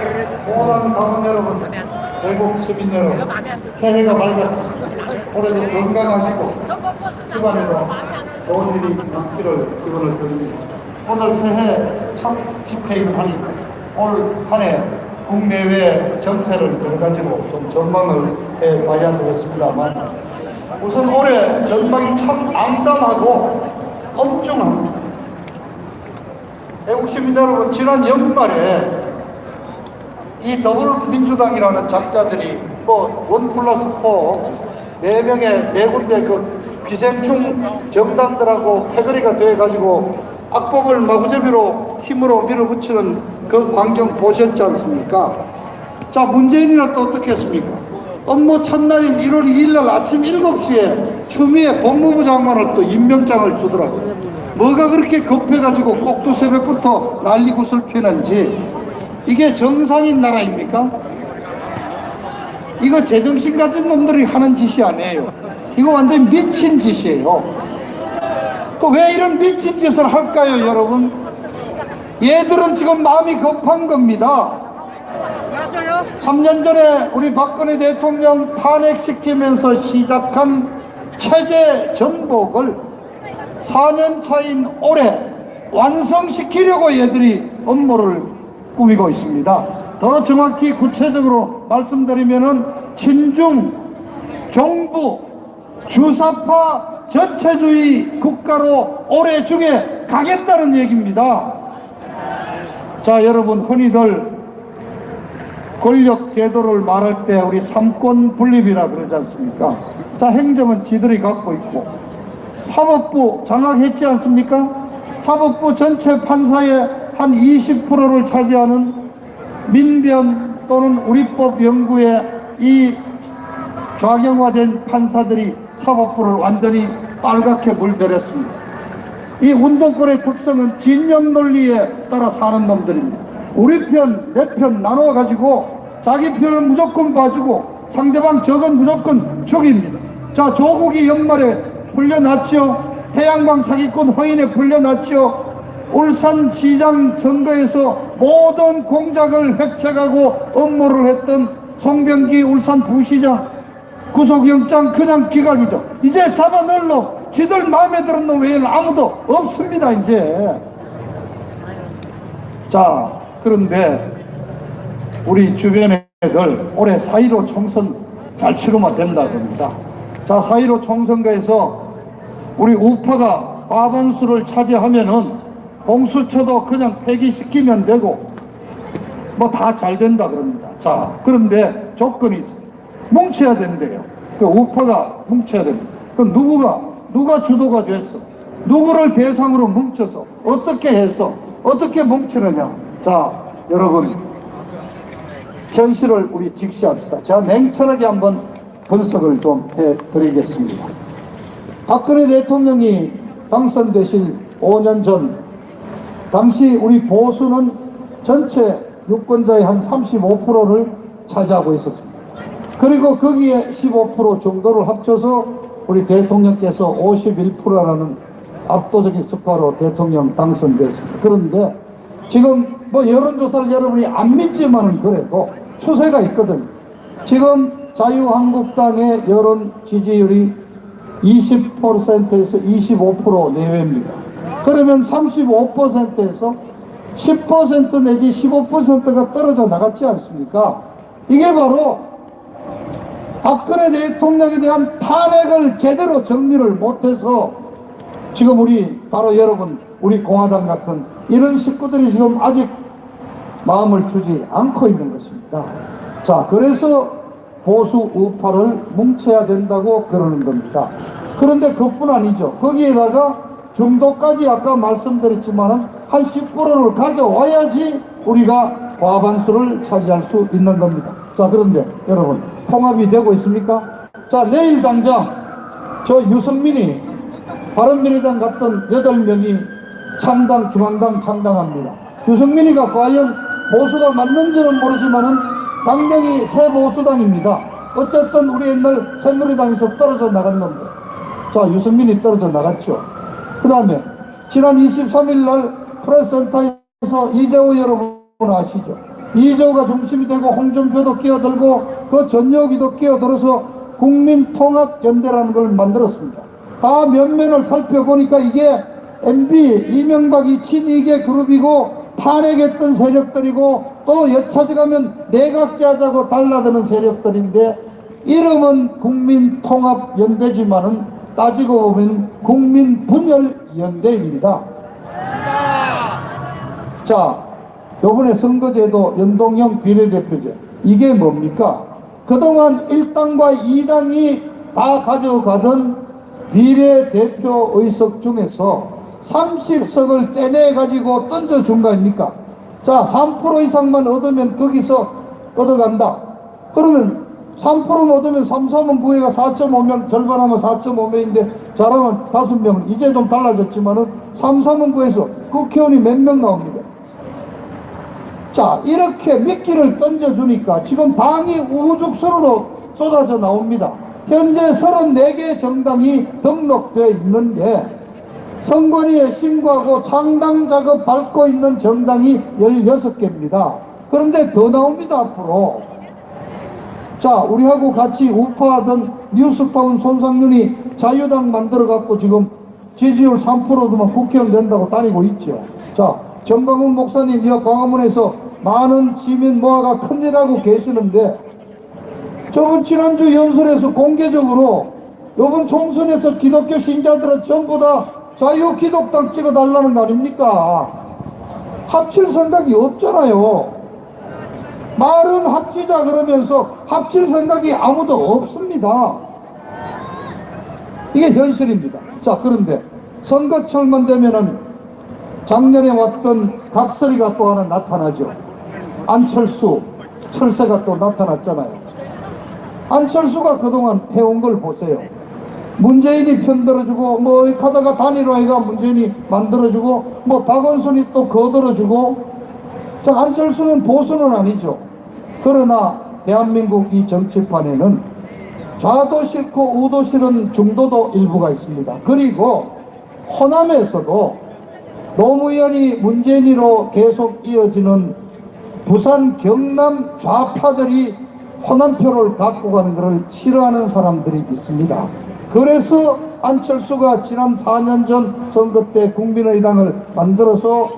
보당 가문 여러분, 대국 시민 여러분, 새해가 밝았습니다. 올해도 건강하시고 집안에도 좋은 일이 있기를 기원을 드립니다. 오늘 새해 첫 집회인 하니 올 한 해 국내외 정세를 여러 가지로 좀 전망을 해봐야 되겠습니다만 우선 올해 전망이 참 암담하고 엄중합니다. 애국 시민 여러분 지난 연말에 이 더불민주당이라는 작자들이 뭐원 플러스 포네 명의 네 군데 그 기생충 정당들하고 패거리가 돼가지고 악법을 마구잡이로 힘으로 밀어붙이는 그 광경 보셨지 않습니까? 자 문재인이는 또 어떻게 했습니까? 업무 첫날인 1월 2일 날 아침 7시에 추미애 법무부 장관을 또 임명장을 주더라고요. 뭐가 그렇게 급해가지고 꼭두 새벽부터 난리 구슬 피는지 이게 정상인 나라입니까? 이거 제정신 가진 놈들이 하는 짓이 아니에요. 이거 완전 미친 짓이에요. 그 왜 이런 미친 짓을 할까요, 여러분? 얘들은 지금 마음이 급한 겁니다. 3년 전에 우리 박근혜 대통령 탄핵시키면서 시작한 체제 전복을 4년 차인 올해 완성시키려고 얘들이 업무를 꾸미고 있습니다. 더 정확히 구체적으로 말씀드리면은 친중 정부 주사파 전체주의 국가로 올해 중에 가겠다는 얘기입니다. 자, 여러분 흔히들 권력 제도를 말할 때 우리 삼권 분립이라 그러지 않습니까? 자, 행정은 지들이 갖고 있고 사법부 장악했지 않습니까? 사법부 전체 판사의 한 20%를 차지하는 민변 또는 우리법 연구에 이 좌경화된 판사들이 사법부를 완전히 빨갛게 물들였습니다. 이 운동권의 특성은 진영 논리에 따라 사는 놈들입니다. 우리 편, 내 편 나눠가지고 자기 편은 무조건 봐주고 상대방 적은 무조건 죽입니다. 자, 조국이 연말에 풀려났죠. 태양광 사기꾼 허인에 풀려났죠. 울산 시장 선거에서 모든 공작을 획책하고 업무를 했던 송병기 울산 부시장 구속영장 그냥 기각이죠. 이제 잡아넣을 놈, 지들 마음에 드는 놈 외에는 아무도 없습니다, 이제. 자, 그런데 우리 주변 애들 올해 4.15 총선 잘 치르면 된다 그럽니다. 자, 4.15 총선거에서 우리 우파가 과반수를 차지하면은 공수처도 그냥 폐기시키면 되고 뭐 다 잘 된다 그럽니다. 자, 그런데 조건이 있어요. 뭉쳐야 된대요. 그 우파가 뭉쳐야 됩니다. 그럼 누구가, 누가 주도가 됐어? 누구를 대상으로 뭉쳐서 어떻게 해서 어떻게 뭉치느냐? 자, 여러분 현실을 우리 직시합시다. 제가 냉철하게 한번 분석을 좀 해드리겠습니다. 박근혜 대통령이 당선되신 5년 전 당시 우리 보수는 전체 유권자의 한 35%를 차지하고 있었습니다. 그리고 거기에 15% 정도를 합쳐서 우리 대통령께서 51%라는 압도적인 스코어로 대통령 당선됐습니다. 그런데 지금 뭐 여론조사를 여러분이 안 믿지만은 그래도 추세가 있거든요. 지금 자유한국당의 여론 지지율이 20%에서 25% 내외입니다. 그러면 35%에서 10% 내지 15%가 떨어져 나갔지 않습니까? 이게 바로 박근혜 대통령에 대한 탄핵을 제대로 정리를 못해서 지금 우리 바로 여러분 우리 공화당 같은 이런 식구들이 지금 아직 마음을 주지 않고 있는 것입니다. 자, 그래서 보수 우파를 뭉쳐야 된다고 그러는 겁니다. 그런데 그뿐 아니죠. 거기에다가 중도까지 아까 말씀드렸지만은 한 10%를 가져와야지 우리가 과반수를 차지할 수 있는 겁니다. 자, 그런데 여러분, 통합이 되고 있습니까? 자, 내일 당장 저 유승민이 바른미래당 갔던 8명이 창당, 중앙당 창당합니다. 유승민이가 과연 보수가 맞는지는 모르지만은 당명이 새 보수당입니다. 어쨌든 우리 옛날 새누리당에서 떨어져 나간 놈들. 자, 유승민이 떨어져 나갔죠. 그 다음에 지난 23일 날 프레스센터에서 이재호 여러분 아시죠? 이조가 중심이 되고 홍준표도 끼어들고 그 전여기도 끼어들어서 국민통합연대라는 걸 만들었습니다. 다 면면을 살펴보니까 이게 MB 이명박이 친이계 그룹이고 탄핵했던 세력들이고 또 여차져가면 내각제하자고 달라드는 세력들인데 이름은 국민통합연대지만은 따지고 보면 국민 분열 연대입니다. 자, 요번에 선거제도 연동형 비례대표제 이게 뭡니까? 그동안 1당과 2당이 다 가져가던 비례대표 의석 중에서 30석을 떼내 가지고 던져준 거 아닙니까? 자, 3% 이상만 얻으면 거기서 얻어간다. 그러면 3% 얻으면 3, 3은 부회가 4.5명, 절반하면 4.5명인데 잘하면 5명. 이제 좀 달라졌지만은 3, 3은 부에서 국회의원이 몇 명 나옵니다. 자, 이렇게 미끼를 던져주니까 지금 당이 우후죽순으로 쏟아져 나옵니다. 현재 34개 정당이 등록되어 있는데 선관위에 신고하고 창당 작업 밟고 있는 정당이 16개입니다. 그런데 더 나옵니다, 앞으로. 자, 우리하고 같이 우파하던 뉴스타운 손상윤이 자유당 만들어갖고 지금 지지율 3%도만 국회의원 된다고 다니고 있죠. 자, 정광훈 목사님, 이 광화문에서 많은 시민 모아가 큰일하고 계시는데 저번 지난주 연설에서 공개적으로 이번 총선에서 기독교 신자들은 전부 다 자유기독당 찍어달라는 거 아닙니까? 합칠 생각이 없잖아요. 말은 합치자 그러면서 합칠 생각이 아무도 없습니다. 이게 현실입니다. 자, 그런데 선거철만 되면은 작년에 왔던 각설이가 또 하나 나타나죠. 안철수, 철새가 또 나타났잖아요. 안철수가 그동안 해온 걸 보세요. 문재인이 편들어주고 뭐 가다가 단일화해가 문재인이 만들어주고 뭐 박원순이 또 거들어주고 자 안철수는 보수는 아니죠. 그러나 대한민국 이 정치판에는 좌도 싫고 우도 싫은 중도도 일부가 있습니다. 그리고 호남에서도 노무현이 문재인으로 계속 이어지는 부산 경남 좌파들이 호남표를 갖고 가는 것을 싫어하는 사람들이 있습니다. 그래서 안철수가 지난 4년 전 선거 때 국민의당을 만들어서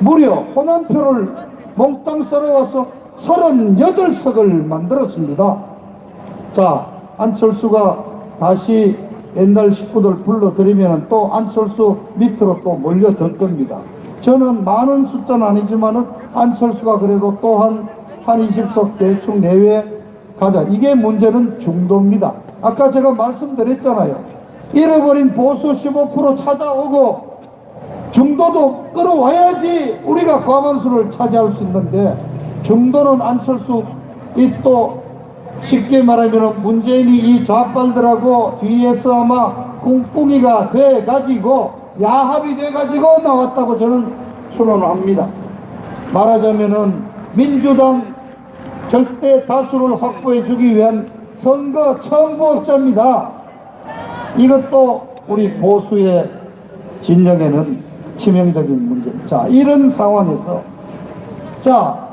무려 호남표를 몽땅 썰어와서 38석을 만들었습니다. 자, 안철수가 다시 옛날 식구들 불러들이면 또 안철수 밑으로 또 몰려들 겁니다. 저는 많은 숫자는 아니지만은 안철수가 그래도 또한 한 20석 대충 내외 가자. 이게 문제는 중도입니다. 아까 제가 말씀드렸잖아요. 잃어버린 보수 15% 찾아오고 중도도 끌어와야지 우리가 과반수를 차지할 수 있는데 중도는 안철수 이또 쉽게 말하면 문재인이 이 좌빨들하고 뒤에서 아마 꿍꿍이가 돼 가지고 야합이 돼 가지고 나왔다고 저는 추론을 합니다. 말하자면은 민주당 절대 다수를 확보해 주기 위한 선거 청부업자입니다. 이것도 우리 보수의 진영에는 치명적인 문제. 자, 이런 상황에서 자,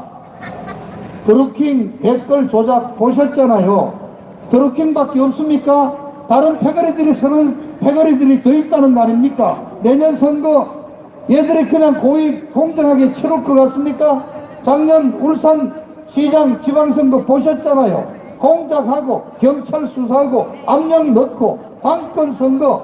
드루킹 댓글 조작 보셨잖아요. 드루킹밖에 없습니까? 다른 패거리들이 서는 패거리들이 더 있다는 거 아닙니까? 내년 선거 얘들이 그냥 고의 공정하게 치를 것 같습니까? 작년 울산 시장 지방선거 보셨잖아요. 공작하고 경찰 수사하고 압력 넣고 관건 선거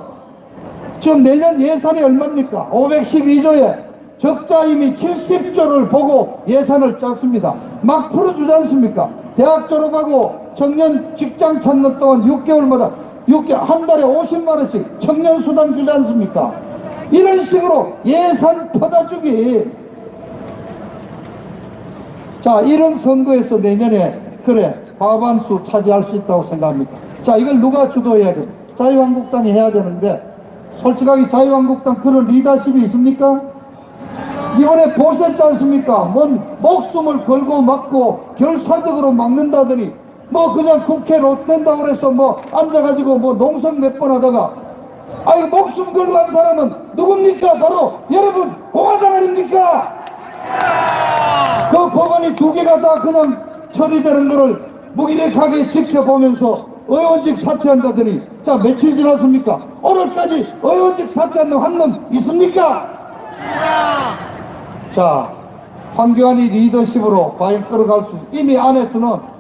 지금 내년 예산이 얼마입니까? 512조에 적자 이미 70조를 보고 예산을 짰습니다. 막 풀어주지 않습니까? 대학 졸업하고 청년 직장 찾는 동안 6개월마다 6개월, 한 달에 50만원씩 청년 수당 주지 않습니까? 이런 식으로 예산 퍼다주기. 자, 이런 선거에서 내년에, 그래, 과반수 차지할 수 있다고 생각합니다. 자, 이걸 누가 주도해야 돼? 자유한국당이 해야 되는데, 솔직하게 자유한국당 그런 리더십이 있습니까? 이번에 보셨지 않습니까? 뭔 목숨을 걸고 막고 결사적으로 막는다더니 뭐 그냥 국회 롯된다고 그래서 뭐 앉아가지고 뭐 농성 몇 번 하다가 아이 목숨 걸고 한 사람은 누굽니까? 바로 여러분 공화당 아닙니까? 그 법안이 두 개가 다 그냥 처리되는 거를 무기력하게 지켜보면서 의원직 사퇴한다더니 자 며칠 지났습니까? 오늘까지 의원직 사퇴한다고 한놈 있습니까? 자 황교안이 리더십으로 과연 끌어갈 수 이미 안에서는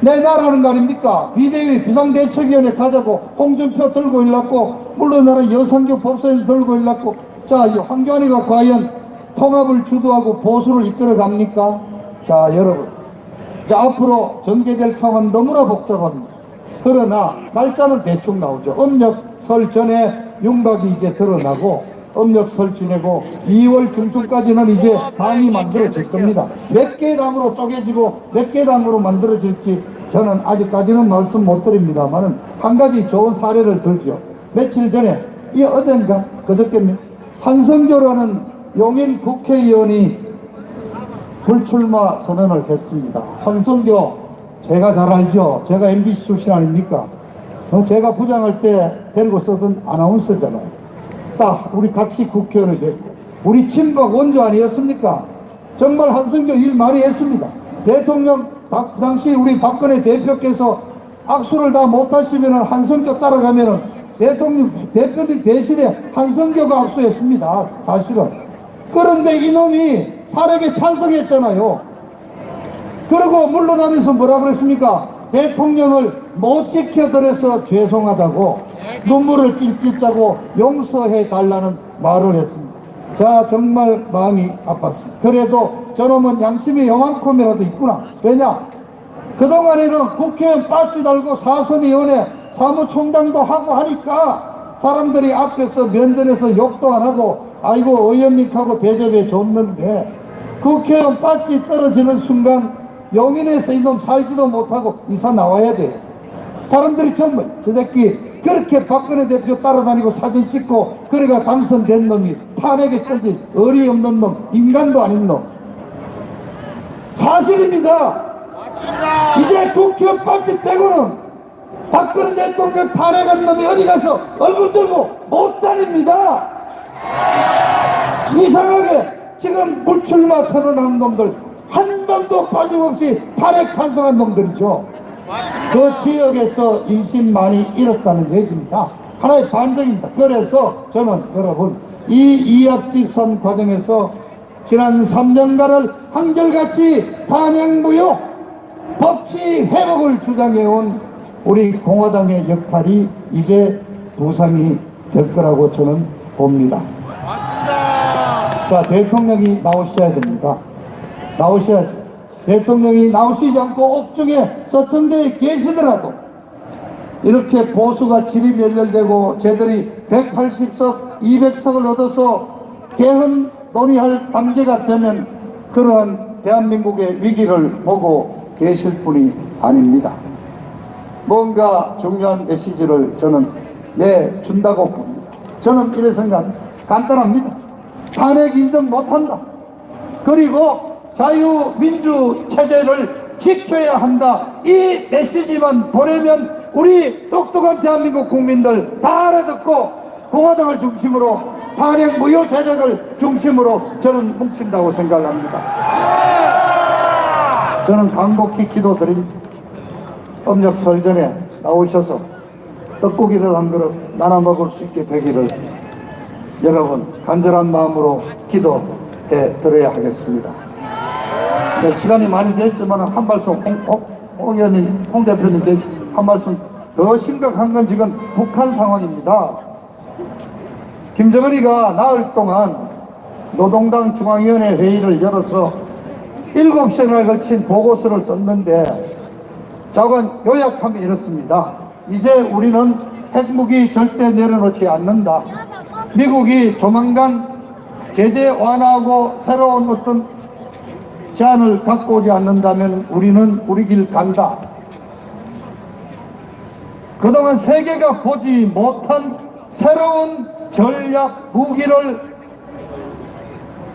내 나라는 거 아닙니까? 비대위 비상대책위원회 가자고 홍준표 들고 일났고 물러나라 여성교 법사위 들고 일났고 자, 이 황교안이가 과연 통합을 주도하고 보수를 이끌어 갑니까? 자, 여러분. 자, 앞으로 전개될 상황은 너무나 복잡합니다. 그러나 날짜는 대충 나오죠. 음력 설 전에 윤곽이 이제 드러나고 음력 설 지내고 2월 중순까지는 이제 당이 만들어질 겁니다. 몇 개 당으로 쪼개지고 몇 개 당으로 만들어질지 저는 아직까지는 말씀 못 드립니다만은 한 가지 좋은 사례를 들죠. 며칠 전에 이 어젠가 그저께입니다. 한성교라는 용인 국회의원이 불출마 선언을 했습니다. 한성교 제가 잘 알죠. 제가 MBC 출신 아닙니까? 어, 제가 부장할 때 데리고 쓰던 아나운서잖아요. 딱 우리 같이 국회의원이 됐고 우리 친박 원조 아니었습니까? 정말 한성교 일 많이 했습니다. 대통령 당- 당시 우리 박근혜 대표께서 악수를 다 못하시면 한성교 따라가면은 대통령 대표님 대신에 한성교가 악수했습니다. 사실은. 그런데 이놈이 탄핵에 찬성했잖아요. 그리고 물러나면서 뭐라 그랬습니까? 대통령을 못 지켜드려서 죄송하다고 눈물을 찔찔 짜고 용서해 달라는 말을 했습니다. 자, 정말 마음이 아팠습니다. 그래도 저놈은 양심의 영한콤이라도 있구나. 왜냐? 그동안에는 국회의원 빠지 달고 사선위원회 사무총장도 하고 하니까 사람들이 앞에서 면전에서 욕도 안 하고 아이고 의원님하고 대접해 줬는데 국회의원 빠지 떨어지는 순간 용인에서 이놈 살지도 못하고 이사 나와야 돼. 사람들이 정말 저 새끼 그렇게 박근혜 대표 따라다니고 사진 찍고 그래가 당선된 놈이 탄핵에 던진 어리 없는 놈 인간도 아닌 놈 사실입니다. 이제 국회의원 빠지 떼고는 박근혜 대통령 탄핵한 놈이 어디 가서 얼굴 들고 못 다닙니다. 이상하게 지금 물출마 선언하는 놈들 한 놈도 빠짐없이 탄핵 찬성한 놈들이죠. 그 지역에서 인심많이 잃었다는 얘기입니다. 하나의 반증입니다. 그래서 저는 여러분 이 이합 집산 과정에서 지난 3년간을 한결같이 단행무효 법치 회복을 주장해온 우리 공화당의 역할이 이제 부상이 될 거라고 저는 봅니다. 자, 대통령이 나오셔야 됩니다. 나오셔야죠. 대통령이 나오시지 않고 옥중에 서천대에 계시더라도 이렇게 보수가 질이 멸렬되고 쟤들이 180석, 200석을 얻어서 개헌 논의할 단계가 되면 그러한 대한민국의 위기를 보고 계실 분이 아닙니다. 뭔가 중요한 메시지를 저는 내준다고 봅니다. 저는 이런 생각 간단합니다. 탄핵 인정 못한다. 그리고 자유민주 체제를 지켜야 한다. 이 메시지만 보내면 우리 똑똑한 대한민국 국민들 다 알아듣고 공화당을 중심으로 탄핵 무효 세력을 중심으로 저는 뭉친다고 생각합니다. 저는 간곡히 기도드립니다. 음력 설 전에 나오셔서 떡고기를 한 그릇 나눠 먹을 수 있게 되기를 여러분 간절한 마음으로 기도해 드려야 하겠습니다. 네, 시간이 많이 됐지만 한 말씀 홍, 홍, 홍 의원님, 홍 대표님께 한 말씀 더 심각한 건 지금 북한 상황입니다. 김정은이가 나흘 동안 노동당 중앙위원회 회의를 열어서 일곱 시간에 걸친 보고서를 썼는데 작은 요약하면 이렇습니다. 이제 우리는 핵무기 절대 내려놓지 않는다. 미국이 조만간 제재 완화하고 새로운 어떤 제안을 갖고 오지 않는다면 우리는 우리 길 간다. 그동안 세계가 보지 못한 새로운 전략 무기를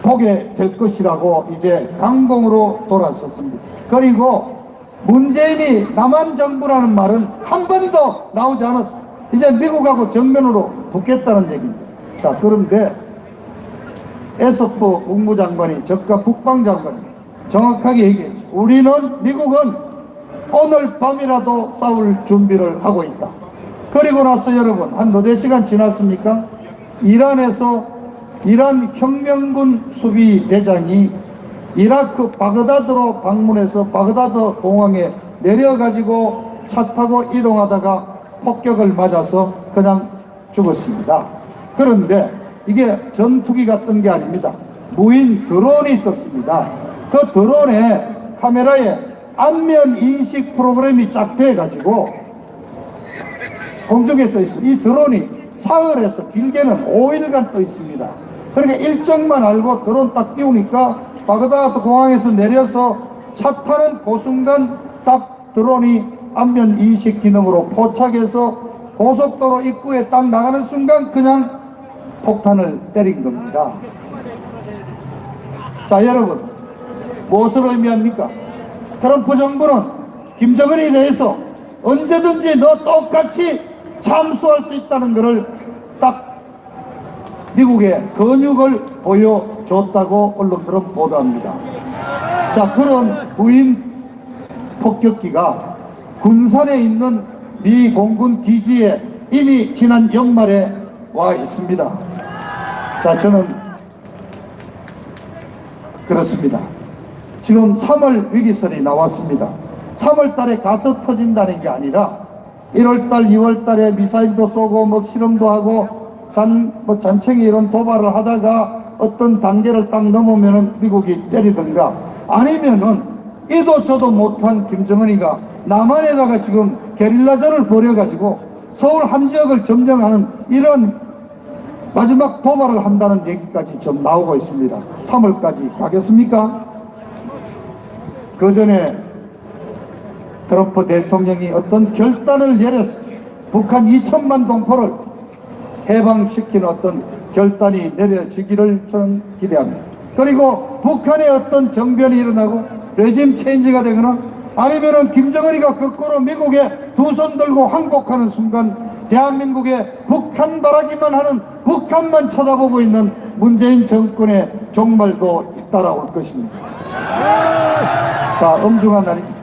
보게 될 것이라고 이제 강공으로 돌아섰습니다. 그리고 문재인이 남한 정부라는 말은 한 번도 나오지 않았습니다. 이제 미국하고 정면으로 붙겠다는 얘기입니다. 자, 그런데 에서프 국무장관이 저가 국방장관이 정확하게 얘기했죠. 우리는 미국은 오늘 밤이라도 싸울 준비를 하고 있다. 그리고 나서 여러분 한 너댓 시간 지났습니까? 이란에서 이란 혁명군 수비 대장이 이라크 바그다드로 방문해서 바그다드 공항에 내려가지고 차 타고 이동하다가 폭격을 맞아서 그냥 죽었습니다. 그런데 이게 전투기가 뜬게 아닙니다. 무인 드론이 떴습니다. 그 드론에 카메라에 안면 인식 프로그램이 쫙 돼가지고 공중에 떠 있습니다. 이 드론이 사흘에서 길게는 5일간 떠 있습니다. 그러니까 일정만 알고 드론 딱 띄우니까 바그다드 공항에서 내려서 차 타는 그 순간 딱 드론이 안면 인식 기능으로 포착해서 고속도로 입구에 딱 나가는 순간 그냥 폭탄을 때린 겁니다. 자, 여러분, 무엇을 의미합니까? 트럼프 정부는 김정은에 대해서 언제든지 너 똑같이 참수할 수 있다는 것을 딱 미국에 근육을 보여줬다고 언론들은 보도합니다. 자, 그런 무인 폭격기가 군산에 있는 미 공군 기지에 이미 지난 연말에 와 있습니다. 자, 저는 그렇습니다. 지금 3월 위기설이 나왔습니다. 3월 달에 가서 터진다는 게 아니라 1월 달, 2월 달에 미사일도 쏘고 뭐 실험도 하고 잔, 뭐 잔챙이 이런 도발을 하다가 어떤 단계를 딱 넘으면은 미국이 때리든가 아니면은 이도 저도 못한 김정은이가 남한에다가 지금 게릴라전을 벌여가지고 서울 한 지역을 점령하는 이런 마지막 도발을 한다는 얘기까지 좀 나오고 있습니다. 3월까지 가겠습니까? 그 전에 트럼프 대통령이 어떤 결단을 내렸습니다. 북한 2천만 동포를 해방시키는 어떤 결단이 내려지기를 저는 기대합니다. 그리고 북한의 어떤 정변이 일어나고 레짐 체인지가 되거나 아니면은 김정은이가 거꾸로 미국에 두 손 들고 항복하는 순간 대한민국에 북한 바라기만 하는 북한만 쳐다보고 있는 문재인 정권의 종말도 잇따라올 것입니다. 자, 엄중한 날입니다.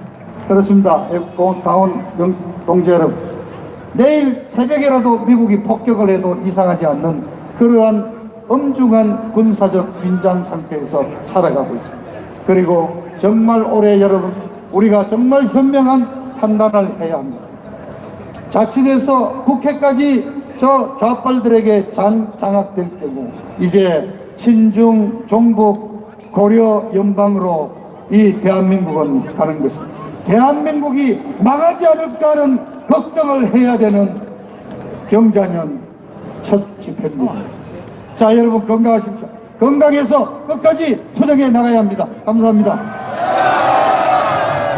그렇습니다. 다운 동지 여러분. 내일 새벽에라도 미국이 폭격을 해도 이상하지 않는 그러한 엄중한 군사적 긴장 상태에서 살아가고 있습니다. 그리고 정말 올해 여러분, 우리가 정말 현명한 판단을 해야 합니다. 자칫해서 국회까지 저 좌빨들에게 장, 장악될 경우 이제 친중, 종북, 고려 연방으로 이 대한민국은 가는 것입니다. 대한민국이 망하지 않을까 하는 걱정을 해야 되는 경자년 첫 집회입니다. 자, 여러분 건강하십시오. 건강해서 끝까지 투쟁해 나가야 합니다. 감사합니다.